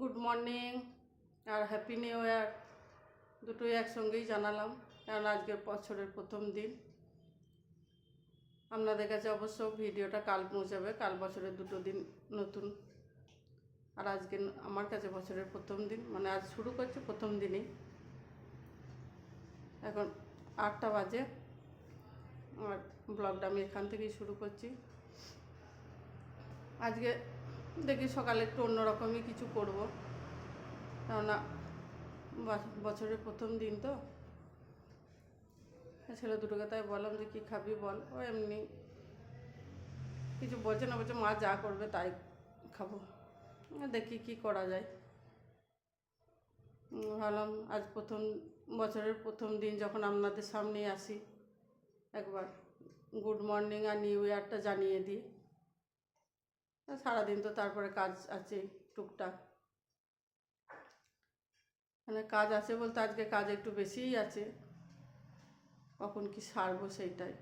Good morning আর happy new year. দুটোই একসঙ্গেই জানালাম, কারণ আজকে বছরের প্রথম দিন। আপনাদের কাছে অবশ্য ভিডিওটা কাল পৌঁছাবে, কাল বছরের দুটো দিন নতুন। আর আজকে আমার কাছে বছরের প্রথম দিন মানে আজ শুরু করছে প্রথম দিনই। এখন আটটা বাজে। আর ব্লগটা আমি এখান থেকেই শুরু করছি। আজকে দেখি সকালে একটু অন্যরকমই কিছু করব। কেননা বছরের প্রথম দিন তো। ছেলে দুটোকে তাই বললাম যে, কী খাবি বল? ও এমনি কিছু বলছে না, বলছে, মা যা করবে তাই খাব। দেখি কি করা যায়। ভাবলাম, আজ প্রথম, বছরের প্রথম দিন যখন আপনাদের সামনে আসি, একবার গুড মর্নিং আর নিউ ইয়ারটা জানিয়ে দিই। সারাদিন তো তারপরে কাজ আছে টুকটাক। মানে কাজ আছে বলতে আজকে কাজ একটু বেশিই আছে। কখন কি সারবো সেইটাই।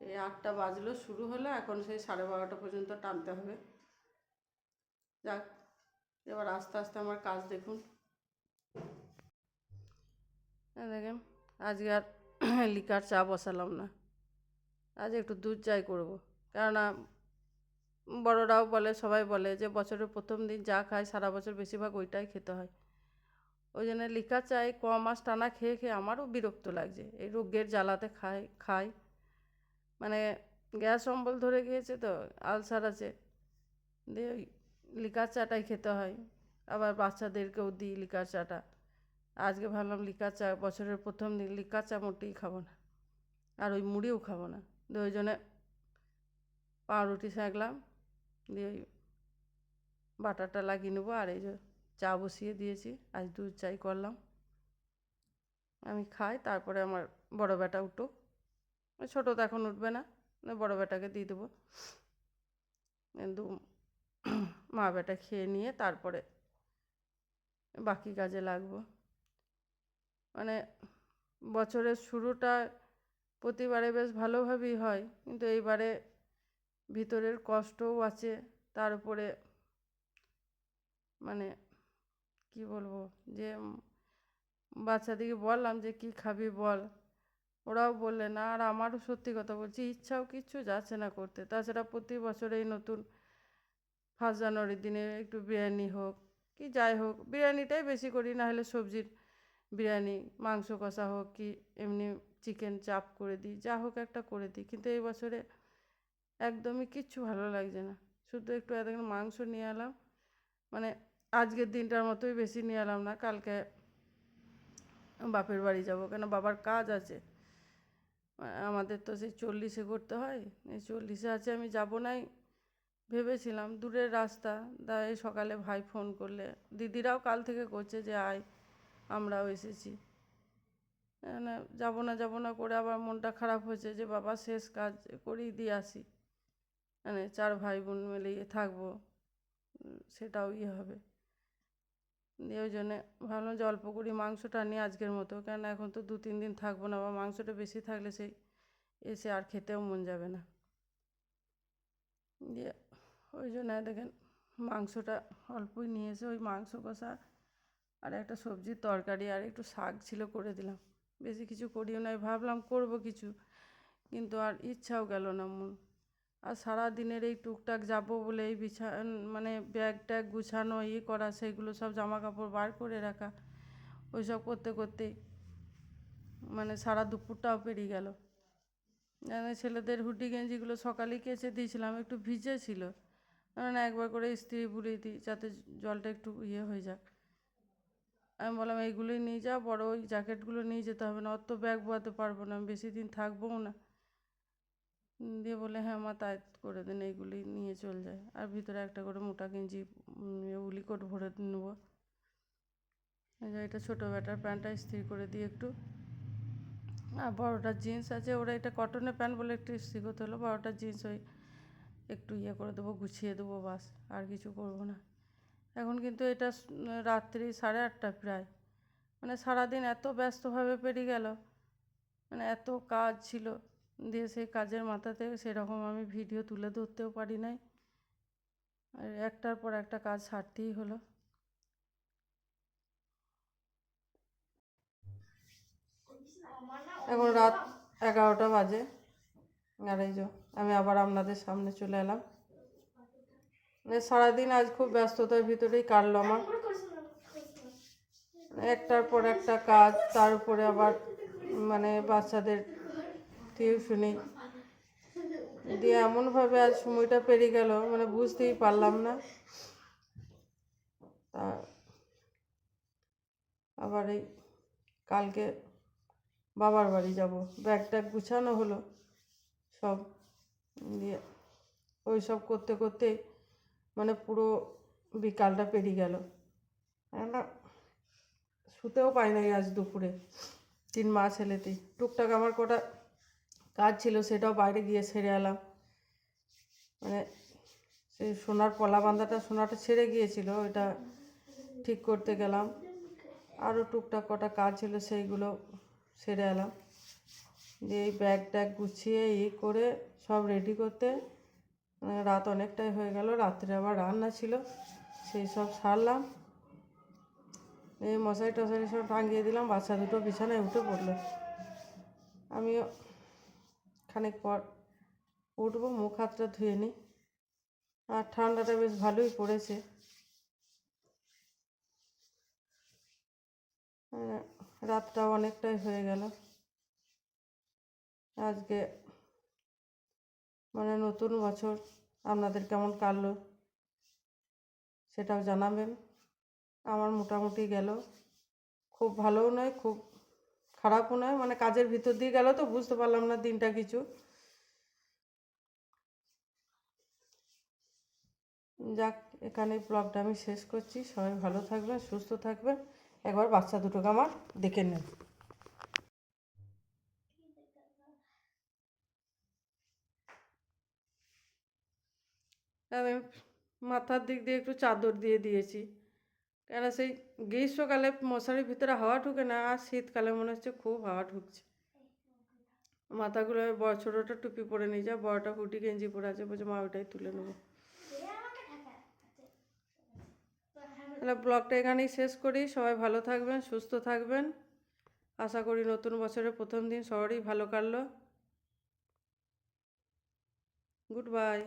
এই আটটা বাজলো, শুরু হলো, এখন সেই সাড়ে বারোটা পর্যন্ত টানতে হবে। যাক, এবার আস্তে আস্তে আমার কাজ দেখুন। দেখেন, আজকে আর লিকার চা বসালাম না। আজ একটু দুধ চাই করব। কেননা বড়রাও বলে, সবাই বলে যে বছরের প্রথম দিন যা খায় সারা বছর বেশিরভাগ ওইটাই খেতে হয়। ওই জন্য লিকার চাই ক মাস টানা খেয়ে খেয়ে আমারও বিরক্ত লাগছে। এই রোগের জ্বালাতে খায় খাই মানে গ্যাস অম্বল ধরে গিয়েছে তো, আলসার আছে। দিয়ে ওই লিকার চাটাই খেতে হয়। আবার বাচ্চাদেরকেও দিই লিকার চাটা। আজকে ভাবলাম লিকার চা, বছরের প্রথম দিন লিকার চা মোটেই খাব না। আর ওই মুড়িও খাব না। দিয়ে ওই জন্যে পাউরুটি সেঁকলাম। দিয়ে ওই বাটারটা লাগিয়ে নেব আর এই যে চা বসিয়ে দিয়েছি। আজ দুধ চাই করলাম। আমি খাই, তারপরে আমার বড় বেটা উঠুক। ছোটো তো এখন উঠবে না বড় বেটাকে দিয়ে দেবো। কিন্তু মা বেটা খেয়ে নিয়ে তারপরে বাকি কাজে লাগবো। মানে বছরের শুরুটা প্রতিবারে বেশ ভালোভাবেই হয়, কিন্তু এইবারে ভিতরের কষ্টও আছে, তার উপরে মানে কি বলব, যে বাচ্চাদিকে বললাম যে কি খাবি বল। ওরাও বললে, না, আর আমারও সত্যি কথা বলছি, ইচ্ছাও কিচ্ছু যাচ্ছে না করতে। তাছাড়া প্রতি বছর এই নতুন ফার্স্ট জানুয়ারির দিনে একটু বিরিয়ানি হোক, কি যাই হোক, বিরিয়ানিটাই বেশি করি না হলে সবজির বিরিয়ানি, মাংস কষা হোক, কি এমনি চিকেন চাপ করে দিই, যা হোক একটা করে দিই। কিন্তু এই বছরে একদমই কিচ্ছু ভালো লাগছে না। শুধু একটু এতক্ষণ মাংস নিয়ে এলাম। মানে আজকের দিনটার মতোই বেশি নিয়ে এলাম না, কালকে বাপের বাড়ি যাব, কেন বাবার কাজ আছে। আমাদের তো সেই চল্লিশে করতে হয়, এই চল্লিশে আছে আমি যাব নাই। ভেবেছিলাম দূরের রাস্তা দা এই সকালে ভাই ফোন করলে, দিদিরাও কাল থেকে করছে যে আয়, আমরাও এসেছি। মানে যাব না যাব না করে আবার মনটা খারাপ হয়েছে যে বাবা শেষ কাজ করেই দিয়ে আসি। মানে চার ভাই বোন মিলিয়ে থাকব, সেটাও ইয়ে হবে। দিয়ে ওই জন্যে ভাবলাম যে অল্প করি মাংসটা নিই আজকের মতো। কেন এখন তো দু তিন দিন থাকব না, বা মাংসটা বেশি থাকলে সেই এসে আর খেতেও মন যাবে না। দিয়ে ওই জন্য দেখেন মাংসটা অল্পই নিয়ে এসে ওই মাংস কষা আর একটা সবজির তরকারি আর একটু শাক ছিল করে দিলাম। বেশি কিছু করিও নাই, ভাবলাম করব কিছু, কিন্তু আর ইচ্ছাও গেল না মন। আর সারা দিনের এই টুকটাক যাব বলে এই বিছা মানে ব্যাগ ট্যাগ গুছানো ই করা, সেগুলো সব জামা কাপড় বার করে রাখা, ওইসব করতে করতেই মানে সারা দুপুরটাও পেরিয়ে গেল। মানে ছেলেদের হুডি গেঞ্জিগুলো সকালেই কেচে দিয়েছিলাম, একটু ভিজে ছিল। না একবার করে ইস্ত্রি বুলিয়ে দিই, যাতে জলটা একটু ইয়ে হয়ে যাক। আমি বললাম, এইগুলোই নিয়ে যা, বড় ওই জ্যাকেটগুলো নিয়ে যেতে হবে না অত ব্যাগ বোয়াতে পারব না, আমি বেশি দিন থাকবোও না। দিয়ে বলে হ্যাঁ মা, তাই করে দিন, এইগুলি নিয়ে চল যায় আর ভিতরে একটা করে মোটা গেঞ্জি উলি কোট ভরে নেব। এটা ছোটো ব্যাটার প্যান্টটা ইস্ত্রি করে দিই একটু। আর বড়োটা জিন্স আছে, ওরা এটা কটনের প্যান্ট বলে একটু ইস্ত্রি করতে হলো, বড়োটা জিন্স ওই একটু ইয়ে করে দেবো, গুছিয়ে দেবো, বাস, আর কিছু করব না। এখন কিন্তু এটা রাত্রি সাড়ে আটটা প্রায়। মানে সারাদিন এত ব্যস্তভাবে পেরিয়ে গেল মানে এত কাজ ছিল। দিয়ে সেই কাজের মাথাতে সেরকম আমি ভিডিও তুলে ধরতেও পারি নাই। আর একটার পর একটা কাজ সারতেই হলো। এখন রাত এগারোটা বাজে। আর আমি আবার আপনাদের সামনে চলে এলাম। সারাদিন আজ খুব ব্যস্ততার ভিতরেই কাটলো আমার। একটার পর একটা কাজ, তার উপরে আবার মানে বাচ্চাদের টিউশনি। দিয়ে এমনভাবে আজ সময়টা পেরিয়ে গেল মানে বুঝতেই পারলাম না। তা আবার এই কালকে বাবার বাড়ি যাব। ব্যাগ ট্যাগ গুছানো হলো সব। দিয়ে ওই সব করতে করতেই মানে পুরো বিকালটা পেরিয়ে গেল। না শুতেও পাই নাই আজ দুপুরে, তিন মা ছেলেতেই টুকটাক আমার কটা কাজ ছিল সেটাও বাইরে গিয়ে সেরে এলাম। মানে সেই সোনার পলা বাঁধাটা সোনাটা ছেড়ে গিয়েছিল, ওইটা ঠিক করতে গেলাম। আরও টুকটাক কটা কাজ ছিল সেইগুলো সেরে এলাম। দিয়ে এই ব্যাগ ট্যাগ গুছিয়ে ই করে সব রেডি করতে মানে রাত অনেকটাই হয়ে গেল, রাত্রে আবার রান্না ছিল, সেই সব সারলাম। এই মশারি টশারি সব টাঙিয়ে দিলাম, বাচ্চা দুটো বিছানায় উঠে পড়ল। আমিও খানিক পর উঠবো, মুখ হাতটা ধুয়ে নিই। আর ঠান্ডাটা বেশ ভালোই পড়েছে। রাতটাও অনেকটাই হয়ে গেল। আজকে মানে নতুন বছর, আপনাদের কেমন কাটলো সেটাও জানাবেন। আমার মোটামুটি গেল। খুব ভালোও নয়, খুব খারাপও নয় মানে কাজের ভিতর দিয়ে গেল তো, বুঝতে পারলাম না দিনটা কিছু। যাক এখানে ব্লগটা আমি শেষ করছি। সবাই ভালো থাকবেন, সুস্থ থাকবেন। একবার বাচ্চা দুটোকে আমার দেখে নেন। আমি মাথার দিক দিয়ে একটু চাদর দিয়ে দিয়েছি। কেন সেই গ্রীষ্মকালে মশারির ভিতরে হাওয়া ঢুকে না, আর শীতকালে মনে হচ্ছে খুব হাওয়া ঢুকছে। মাথাগুলো বড় ছোটোটা টুপি পরে নিয়ে যা বড়টা হুটি গেঞ্জি পরে আছে, বলছে, মা ওটাই তুলে নেব। তাহলে ব্লগটা এখানেই শেষ করি। সবাই ভালো থাকবেন, সুস্থ থাকবেন। আশা করি নতুন বছরের প্রথম দিন সবারই ভালো কাটলো। Good bye.